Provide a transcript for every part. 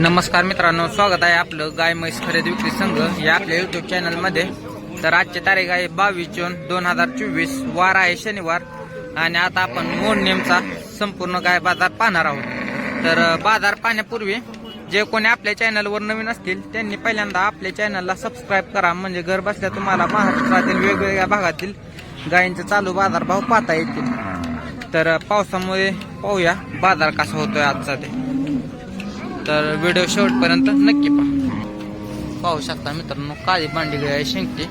नमस्कार मित्रांनो स्वागत आहे आपलं गाय म्हैस खरेदी विक्री संघ या आपल्या युट्यूब चॅनलमध्ये तर आजची तारीख आहे बावीस जून दोन हजार चोवीस वार आहे शनिवार आणि आता आपण मोडनेमचा संपूर्ण गाय बाजार पाहणार आहोत. तर बाजार पाहण्यापूर्वी जे कोणी आपल्या चॅनलवर नवीन असतील त्यांनी पहिल्यांदा आपल्या चॅनलला सबस्क्राईब करा. म्हणजे घर बसल्या तुम्हाला महाराष्ट्रातील वेगवेगळ्या भागातील गायींचे चालू बाजारभाव पाहता येतील. तर पावसामुळे पाहूया बाजार कसा होतोय आजचा ते. तर व्हिडिओ शेवटपर्यंत नक्की पहा. पाहू शकता मित्रांनो काळी बांडी गाय आहे शेंगटी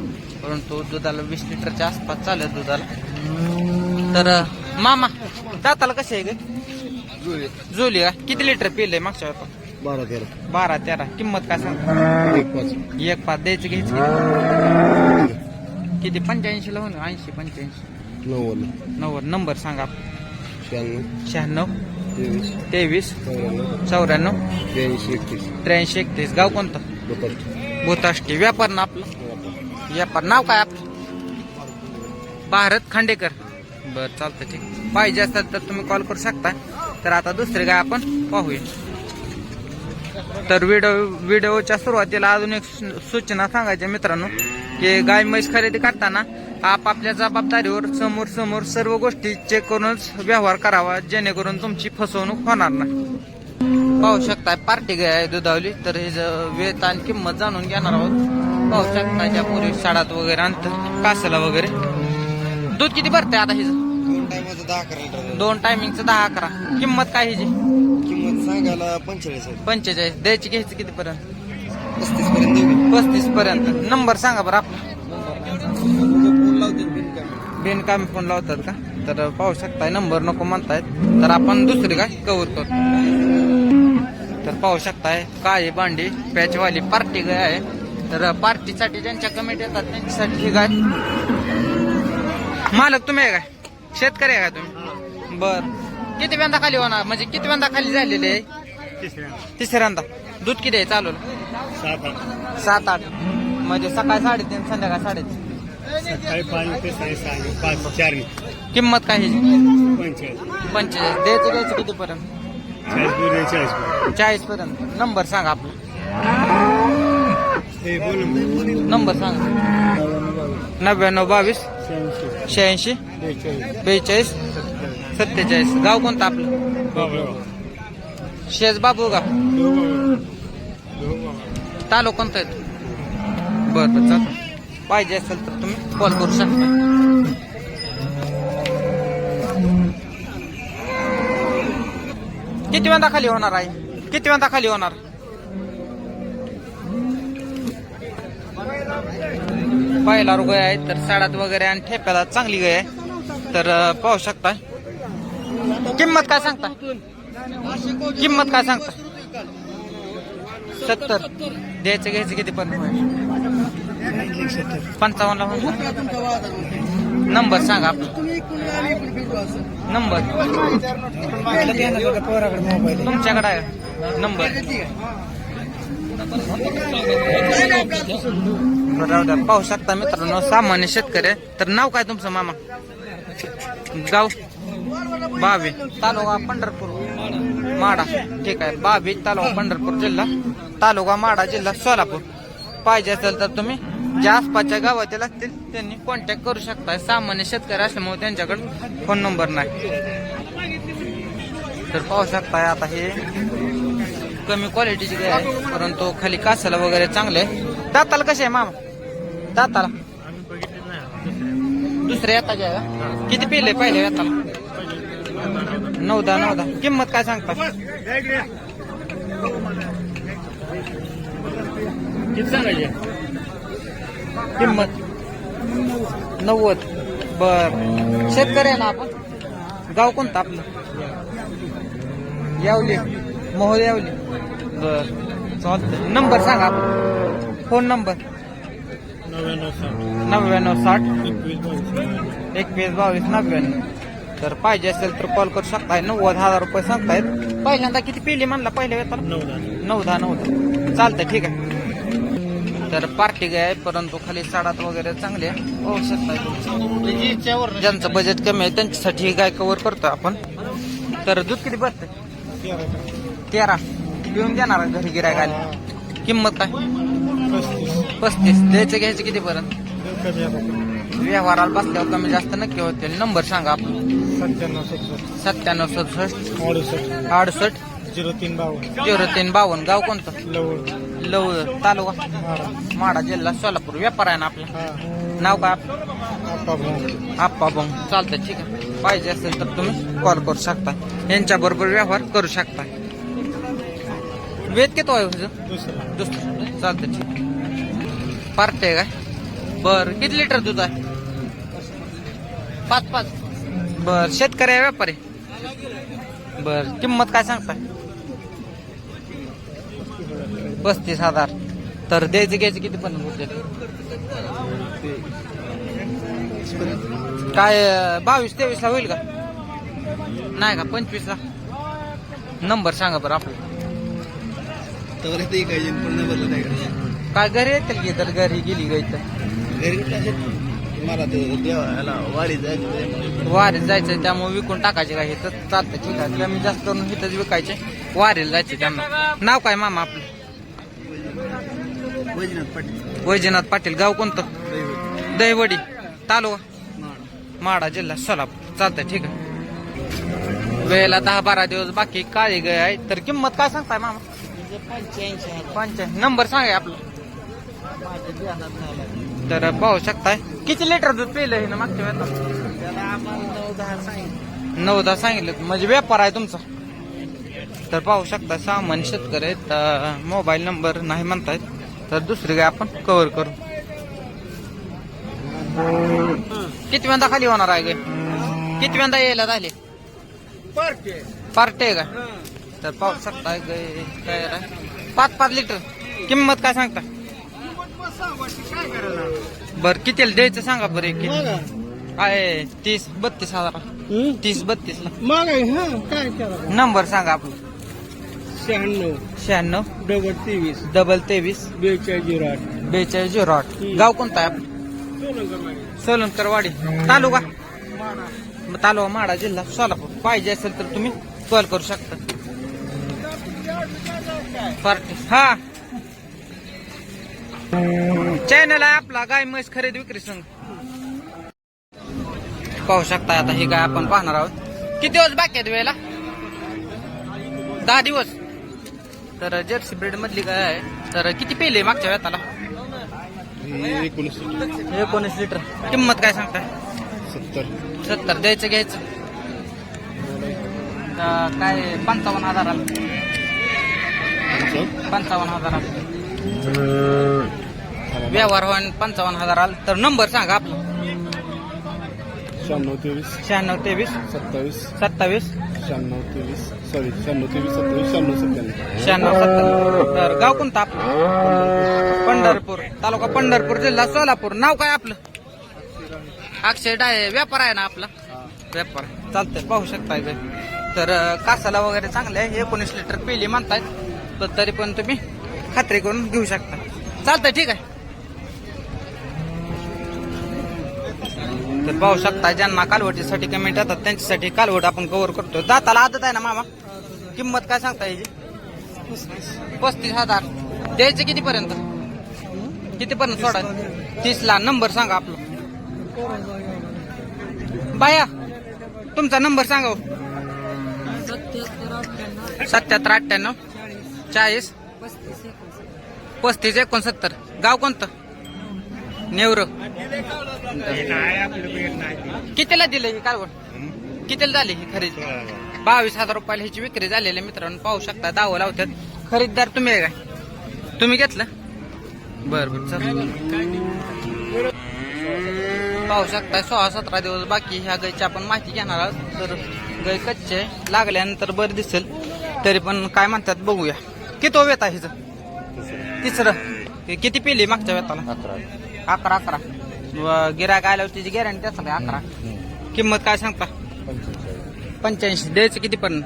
परंतु दुधाला वीस लिटरच्या आसपास चालत दुधाला. तर मामा दाताला कसे आहे ग? जुली का? किती लिटर पिले मागच्या वेळेला? बारा तेरा. बारा तेरा. किंमत काय सांग? एक पाच. एक पाच. द्यायचं घ्यायचं किती? किती? पंच्याऐंशी ला होणार ऐंशी पंच्याऐंशी. नव्वद. नव्वद. नंबर सांगा. शहाण्णव. शहाण्णव. तेवीस. चौऱ्याण्णव. ब्याऐंशी एकतीस. त्र्याऐंशी एकतीस. गाव कोणतं? भूताष्टी व्यापार ना आपलं? व्यापार. नाव काय आपलं? भारत खांडेकर. बर चालतं ठीक. पाहिजे असतात तर तुम्ही कॉल करू शकता. तर आता दुसरे काय आपण पाहूया. तर व्हिडिओ व्हिडिओच्या सुरुवातीला अजून एक सूचना सांगायच्या मित्रांनो की गाय म्हैस खरेदी करताना आपापल्या जबाबदारीवर समोर समोर सर्व गोष्टी चेक करूनच व्यवहार करावा जेणेकरून तुमची फसवणूक होणार नाही. पाहू शकताय पार्टी गाय आहे दुधावली तर हे वेत आणि किंमत जाणून घेणार आहोत. पाहू शकता ज्या पूर्वी शाळात वगैरे आणतं कासला वगैरे. दूध किती भरते आता हिचं दोन टायमिंगचं दहा अकरा किंमत काय हिची? सांगायला पंचेचाळीस आहे. पंचेचाळीस. द्यायची घ्यायची किती पर्यंत? पस्तीस पर्यंत देऊ पस्तीस पर्यंत. नंबर सांगा बरं आपला. फोन लावते बिनकामी बिनकामी फोन लावतात का? तर पाहू शकताय नंबर नको म्हणतायत. तर आपण दुसरी काय? कव्हर करतो. तर पाहू शकताय काळी बांडी पॅचवाली पार्टी गाय आहे. तर पार्टीसाठी ज्यांच्या कमिटी येतात त्यांच्यासाठी ही गाय. मालक तुम्ही आहे काय? शेतकरी आहे का तुम्ही? बर. किती व्यांदा खाली होणार? म्हणजे किती व्यांदा खाली झालेले आहे? तिसऱ्यांदा. दूध किती आहे? चालू सात आठ. सात आठ. म्हणजे सकाळी साडेतीन संध्याकाळी साडेतीन. सकाळी पाच ते साडे सहा पाच चार किंमत काय ह्याची पंचेचाळीस. पंचेचाळीस. द्यायचं द्यायचं किती पर्यंत? चाळीस चाळीस चाळीस पर्यंत. नंबर सांगा आपला. हे बोल नंबर सांगा. नव्याण्णव बावीस. शहाऐंशी. बेचाळीस. सत्तेचाळीस. गाव कोणतं आपलं? शेज बाबू गाव तालुका कोणता आहे? बरं बरं चालतं पाहिजे असेल तर तुम्ही कॉल करू शकता. किती वेळा खाली होणार आहे किती वेळा खाली होणार? पहिला रुग आहे तर साडात वगैरे आणि ठेप्याला चांगली गाय आहे. तर पाहू शकता. किंमत काय सांगता? किंमत काय सांगता? सत्तर. द्यायचं घ्यायचं किती? पण होऊन नंबर सांगा नंबर. तुमच्याकडे आहे. नंबर. राहू द्या. पाहू शकता मित्रांनो सामान्य शेतकरी तर नाव काय तुमचं मामा? गाव? बावी तालुका पंढरपूर. माडा. ठीक आहे. बावी तालुका पंढरपूर जिल्हा. तालुका माडा जिल्हा सोलापूर. पाहिजे असेल तर तुम्ही ज्या आसपासच्या गावातील असतील त्यांनी कॉन्टॅक्ट करू शकता सामान्य शेतकरी असल्यामुळे त्यांच्याकडे फोन नंबर नाही. तर पाहू शकताय आता हे कमी क्वालिटीची गाय आहे परंतु खाली कासाला वगैरे चांगले आहे. दाताला कसे आहे मामा? दाताला? दुसऱ्या येता किती पिले पहिले येताला नऊ दहा नऊ दहा. किंमत काय सांगता? किती सांगायचे? किंमत? नव्वद. बर. शेतकरी आहे ना आपण? गाव कोणतं आपलं? यावली. मोहोळ यावली. बर. नंबर सांगा आपला फोन नंबर. नव्याण्णव साठ. एकवीस बावीस नव्याण्णव. तर पाहिजे असेल तर कॉल करू शकताय. नव्वद हजार रुपये सांगतायत. पहिल्यांदा किती पिली म्हणला पहिल्या वेळेला नऊ दहा नऊ दहा नऊ दहा चालतंय ठीक आहे. तर पार्टी गाय आहे परंतु खाली साडात वगैरे चांगले. होऊ शकता ज्यांचं बजेट कमी आहे त्यांच्यासाठी ही गाय कव्हर करतो आपण. तर दूध किती बसते तेरा. पिऊन देणार घरी गिरायकाला किंमत काय? पस्तीस. द्यायचं घ्यायचं कितीपर्यंत कमी आहे व्यवहाराला बसल्यावर कमी जास्त नक्की होतील. नंबर सांगा आपला. सत्त्याण्णव सत्तर सत्त्याण्णव सदुसष्ट. अडुसष्ट. अडुसष्ट. झिरो तीन बावन्न. झिरो तीन बावन्न. गाव कोणतं? लवळ. लव तालुका? मारा माडा जिल्हा. सोलापूर. व्यापार आहे ना आपला? हा. नाव काय? आपलं आप्पा भाऊ. आप्पा बंग चालतं ठीक आहे. पाहिजे असेल तर तुम्ही कॉल करू शकता. यांच्या बरोबर व्यवहार करू शकता. वेद किती आहे तुझं दुसरा. दुसरं. चालतं ठीक आहे. पार्टी आहे काय? बर. किती लिटर दूध आहे? पाच पाच. बर शेतकरी आहे व्यापारी. बर किंमत काय सांगताय? पस्तीस हजार. तर द्यायचं घ्यायचं किती पण होते काय बावीस तेवीस ला होईल का? नाही का पंचवीस ला? नंबर सांगा बरं आपला. काय घरी येतील की तर? घरी गेली गई तर घरी? मला ते देवाला वाडी जायचं वारीला जायचं त्यामुळे विकून टाकायचे काय हे तर चालतं ठीक आहे. कमी जास्त करून इथंच विकायचे. वारीला जायचे त्यांना. नाव काय मामा आपलं? वैजनाथ पाटील. वैजनाथ पाटील गाव कोणतं? दहिवडी. तालुका? माडा जिल्हा सोलापूर. चालतंय ठीक आहे. वेळेला दहा बारा दिवस बाकी. काळी गाय आहे. तर किंमत काय सांगताय मामा? पंच्याऐंशी. पंच्याऐंशी. नंबर सांगा आपलं. तर पाहू शकताय. किती लिटर दूध पिलं हे ना मागच्या वेळेला? आपण नऊ दहा सांगितलं. नऊ दहा सांगितलं म्हणजे व्यापार आहे तुमचा. तर पाहू शकता सामान्य शेतकरी आहेत मोबाईल नंबर नाही म्हणतायत. तर दुसरी गाय आपण कव्हर करू. किती वेळा खाली होणार आहे गाय किती वेळा यायला झाले? पार्टे का? तर पाहू शकता गाय काय आहे? पाच पाच लिटर. किंमत काय सांगता? बर कितीला द्यायचं सांगा बरं एक आहे तीस बत्तीस हजार. तीस बत्तीस ला मग हा काय करा? नंबर सांगा आपला. शहाण्णव. शहाण्णव. डबल तेवीस. डबल तेवीस. बेचाळीस झिरो आठ. बेचाळीस झिरो आठ. गाव कोणतं आहे आपलं? सोलनकरवाडी तालुका? तालुका माडा जिल्हा? सोलापूर. पाहिजे असेल तर तुम्ही कॉल करू शकता. पार्टी. हा. चॅनल आहे आपला गाय म्हैस खरेदी विक्री संघ. पाहू शकता आता ही गाय आपण पाहणार आहोत. किती दिवस बाकी आहेत वेळेला? दहा दिवस. तर जर्सी ब्रीड मधली गाय आहे. तर किती पेले मागच्या वेळाला? एकोणीस एकोणीस लिटर. किंमत काय सांगताय? सत्तर. सत्तर. द्यायचं घ्यायचं. तर काय पंचावन्न हजाराला. पंचावन्न हजाराला. व्यवहार होईन पंचावन्न हजाराला तर नंबर सांगा आपला. शहाण्णव तेवीस. शहाण्णव तेवीस. सत्तावीस. सत्तावीस. शहाण्णव तेवीस. सॉरी शहाण्णव तेवीस सत्तावीस शहाण्णव सत्त्याण्णव. शहाण्णव सत्तर तर गाव कोणतं आपलं? पंढरपूर. तालुका पंढरपूर जिल्हा सोलापूर. नाव काय आपलं? अक्षय डाय व्यापार आहे ना आपला? व्यापार. चालतंय पाहू शकताय तर अं, कासाला वगैरे चांगले आहे. एकोणीस लिटर पिली म्हणतायत पण तरी पण तुम्ही खात्री करून घेऊ शकता. चालतंय ठीक आहे. तर पाहू शकता ज्यांना कालवटीसाठी कमेंट येतात त्यांच्यासाठी कालवट आपण कव्हर करतो दाताला आदत आहे ना मामा? किंमत काय सांगता याची? पस्तीस हजार. द्यायचं किती पर्यंत किती पर्यंत सोडा? तीसला. नंबर सांगा आपला. बाया तुमचा नंबर सांगा हो. सत्याहत्तर अठ्ठ्याण्णव. चाळीस. पस्तीस एकोणसत्तर. गाव कोणतं? नेवर कितीला दिलं ही कालवड कितीला झाली ही खरेदी? बावीस हजार रुपयाला ह्याची विक्री झालेली मित्रांनो. पाहू शकता दावं लावतात खरीददार तुम्ही आहे काय? तुम्ही घेतलं? बर बर चल. पाहू शकता सोळा सतरा दिवस बाकी ह्या गायची आपण माहिती घेणार आहोत. तर गाय कच्चे आहे. लागल्यानंतर बरं दिसेल. तरी पण काय म्हणतात बघूया. किती वेत आहे हिचं? तिसरं. हे किती पिली मागच्या वेताला? अकरा. अकरा व गिरायक आल्यावर तिची गॅरंटी असेल का? अकरा. किंमत काय सांगता? पंच्याऐंशी. द्यायचं किती पण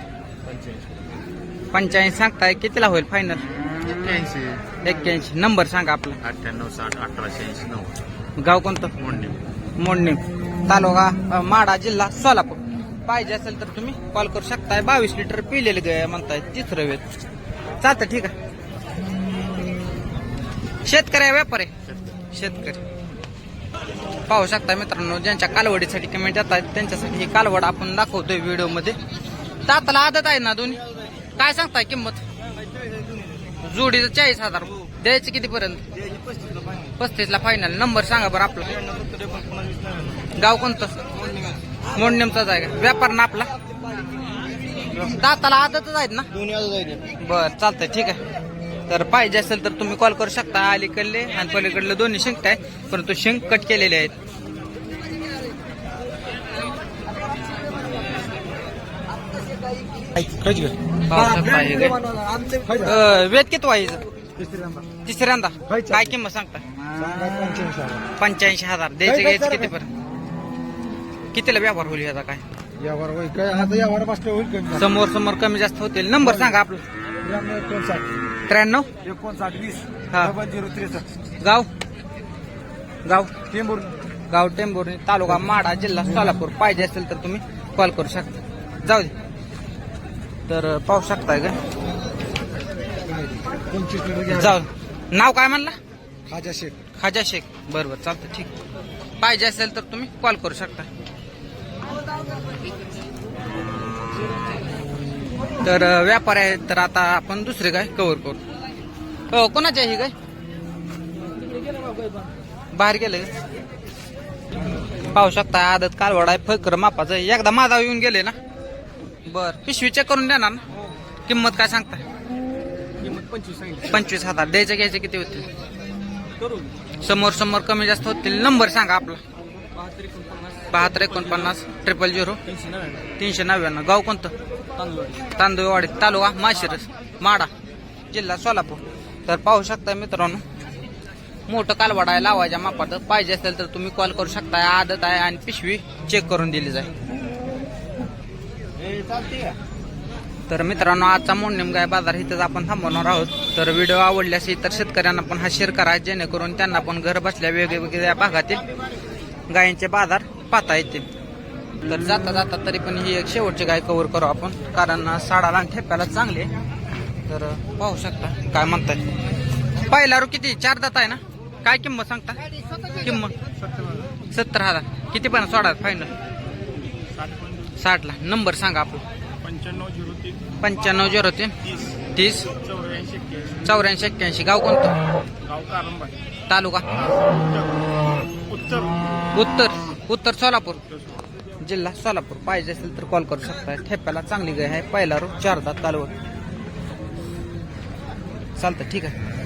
पंच्याऐंशी सांगताय. कितीला होईल फायनल एक्क्याऐंशी. नंबर सांगा आपला. अठ्ठ्याण्णव साठ अठराशे ऐंशी नऊ गाव कोणतं? मोंडे मोडणी तालुका अ, माडा जिल्हा सोलापूर. पाहिजे असेल तर तुम्ही कॉल करू शकताय. बावीस लिटर पिलेले गे म्हणताय. तिसरं वेत. चालतं ठीक आहे. शेतकरी व्यापार आहे. शेतकरी. पाहू शकता मित्रांनो ज्यांच्या कालवडीसाठी कमेंट येत आहेत त्यांच्यासाठी ही कालवड आपण दाखवतोय व्हिडिओमध्ये दाताला आदत आहे ना दोन्ही? काय सांगताय किंमत? जोडीचं चाळीस हजार. द्यायची किती पर्यंत? पस्तीस ला फायनल नंबर सांगा बरं आपलं. गाव कोणतं? मोडनेमचाच आहे का? व्यापार ना आपला? दाताला आदतच आहेत ना? बर चालतंय. ठीक आहे. तर पाहिजे असेल तर तुम्ही कॉल करू शकता. अलीकडले आणि पलीकडले दोन्ही शिंक आहे परंतु शिंक कट केलेले आहेत. वेद किती व्हायचं तिसऱ्यांदा. काय किंमत सांगता? पंच्याऐंशी हजार. द्यायचे घ्यायचे किती पर्यंत कितीला व्यवहार होईल याचा काय? यावर होईल. समोर समोर कमी जास्त होतील. नंबर सांगा आपलं. एकोणसाठ. त्र्याण्णव? एकोणसाठ वीस. हा. डबल झिरो त्रेसष्ट. गाव? गाव? टेंबूर गाव टेंभुर्णी तालुका माडा जिल्हा सोलापूर. पाहिजे असेल तर तुम्ही कॉल करू शकता. जाऊ दे. तर अं, पाहू शकताय का? पंचवीस जाऊ. नाव काय म्हणला? खाजा शेख. खाजा शेख. बरोबर चालतं ठीक. पाहिजे असेल तर तुम्ही कॉल करू शकता. तर व्यापार आहे तर आता आपण दुसरे काय कव्हर करू. हो कोणाची आहे ही काय? बाहेर गेले पाहू शकता आदत कालवड आहे फकर मापाचं. एकदा माझा येऊन गेले ना? बर पिशवी चेक करून देणार ना? किंमत काय सांगता पंचवीस हजार. द्यायचे घ्यायचे किती होतील? समोर समोर कमी जास्त होतील. नंबर सांगा आपला. बहात्तर एकोणपन्नास. ट्रिपल झिरो तीनशे नव्याण्णव. गाव कोणतं? तांदूळवाडी तालुका माशिरस माडा जिल्हा सोलापूर. तर पाहू शकता मित्रांनो मोठं कालवाडा आहे लावायच्या मापात पाहिजे असेल तर तुम्ही कॉल करू शकता आदत आहे आणि पिशवी चेक करून दिली जाईल. तर मित्रांनो आजचा मोडणीम गाय बाजार इथंच आपण थांबवणार आहोत. तर व्हिडिओ आवडल्यास इतर शेतकऱ्यांना पण हा शेअर करा जेणेकरून त्यांना पण घर बसल्या वेगवेगळ्या भागातील गायींचे बाजार पाहता येतील. तर जाता जाता तरी पण ही एक शेवटची गाय कव्हर करू आपण. कारण साडाला आणि ठेप्याला चांगले. तर पाहू शकता काय म्हणतात पहिला रो किती? चार दात आहे ना? काय किंमत सांगता? किंमत? सत्तर हजार. किती पण सोडा फायनल साठला नंबर सांगा आपला. पंच्याण्णव झिरो तीन. पंच्याण्णव झिरो तीन. तीस. चौऱ्याऐंशी एक्क्याऐंशी. चौऱ्याऐंशी एक्क्याऐंशी. गाव कोणतं? तालुका? उत्तर. उत्तर. उत्तर सोलापूर. जिल्हा सोलापूर पाहिजे असेल तर कॉल करू शकता ठेप्याला चांगली गाय आहे. पहिला रोग चारदा तालुका चालतं ठीक आहे.